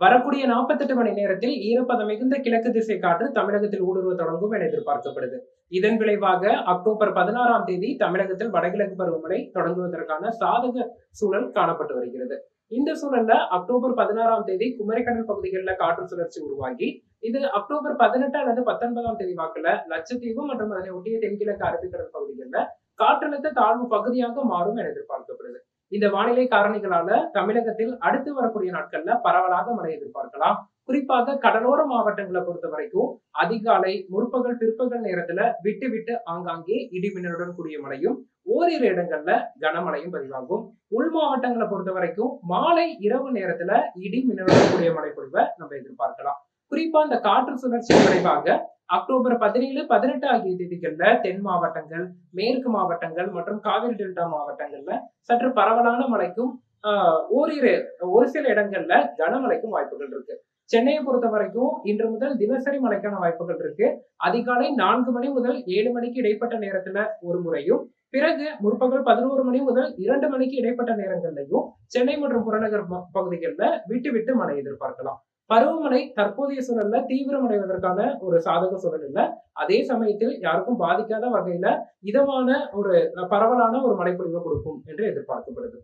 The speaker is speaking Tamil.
வரக்கூடிய நாற்பத்தெட்டு மணி நேரத்தில் ஈரப்பதம் மிகுந்த கிழக்கு திசை காற்று தமிழகத்தில் ஊடுருவ தொடங்கும் என எதிர்பார்க்கப்படுது. இதன் விளைவாக அக்டோபர் பதினாறாம் தேதி தமிழகத்தில் வடகிழக்கு பருவமழை தொடங்குவதற்கான சாதக சூழல் காணப்பட்டு வருகிறது. இந்த சூழல்ல அக்டோபர் பதினாறாம் தேதி குமரிக்கடல் பகுதிகளில் காற்று சுழற்சி உருவாகி இது அக்டோபர் பதினெட்டு அல்லது பத்தொன்பதாம் தேதி வாக்குல லட்சத்தீவு மற்றும் அதனை ஒட்டிய தென்கிழக்கு அரபிக்கடல் பகுதிகளில் காற்றழுத்த தாழ்வு பகுதியாக மாறும் என எதிர்பார்க்கப்படுது. இந்த வானிலை காரணிகளால தமிழகத்தில் அடுத்து வரக்கூடிய நாட்கள்ல பரவலாக மழை எதிர்பார்க்கலாம். குறிப்பாக கடலோர மாவட்டங்களை பொறுத்த வரைக்கும் அதிகாலை முற்பகல் பிற்பகல் நேரத்துல விட்டு விட்டு ஆங்காங்கே இடி மின்னலுடன் கூடிய மழையும் ஓரிரு இடங்கள்ல கனமழையும் பதிவாகும். உள் மாவட்டங்களை பொறுத்த வரைக்கும் மாலை இரவு நேரத்துல இடி மின்னலுடன் கூடிய மழை பொழிவை நம்ம எதிர்பார்க்கலாம். குறிப்பா இந்த காற்று சுழற்சி விளைவாக அக்டோபர் பதினேழு பதினெட்டு ஆகிய தேதிகள்ல தென் மாவட்டங்கள் மேற்கு மாவட்டங்கள் மற்றும் காவிரி டெல்டா மாவட்டங்கள்ல சற்று பரவலான மழைக்கும் ஓரிரு ஒரு சில இடங்கள்ல கனமழைக்கும் வாய்ப்புகள் இருக்கு. சென்னையை பொறுத்த வரைக்கும் இன்று முதல் தினசரி மழைக்கான வாய்ப்புகள் இருக்கு. அதிகாலை நான்கு மணி முதல் ஏழு மணிக்கு இடைப்பட்ட நேரத்துல ஒரு முறையும் பிறகு முற்பகல் பதினோரு மணி முதல் இரண்டு மணிக்கு இடைப்பட்ட நேரங்கள்லையும் சென்னை மற்றும் புறநகர் பகுதிகளில் விட்டு விட்டு மழை எதிர்பார்க்கலாம். பருவமழை தற்போதைய சூழல்ல தீவிரமடைவதற்கான ஒரு சாதக சூழல் இல்லை. அதே சமயத்தில் யாருக்கும் பாதிக்காத வகையில இதமான ஒரு பரவலான ஒரு மழைப்பொழிவை கொடுக்கும் என்று எதிர்பார்க்கப்படுது.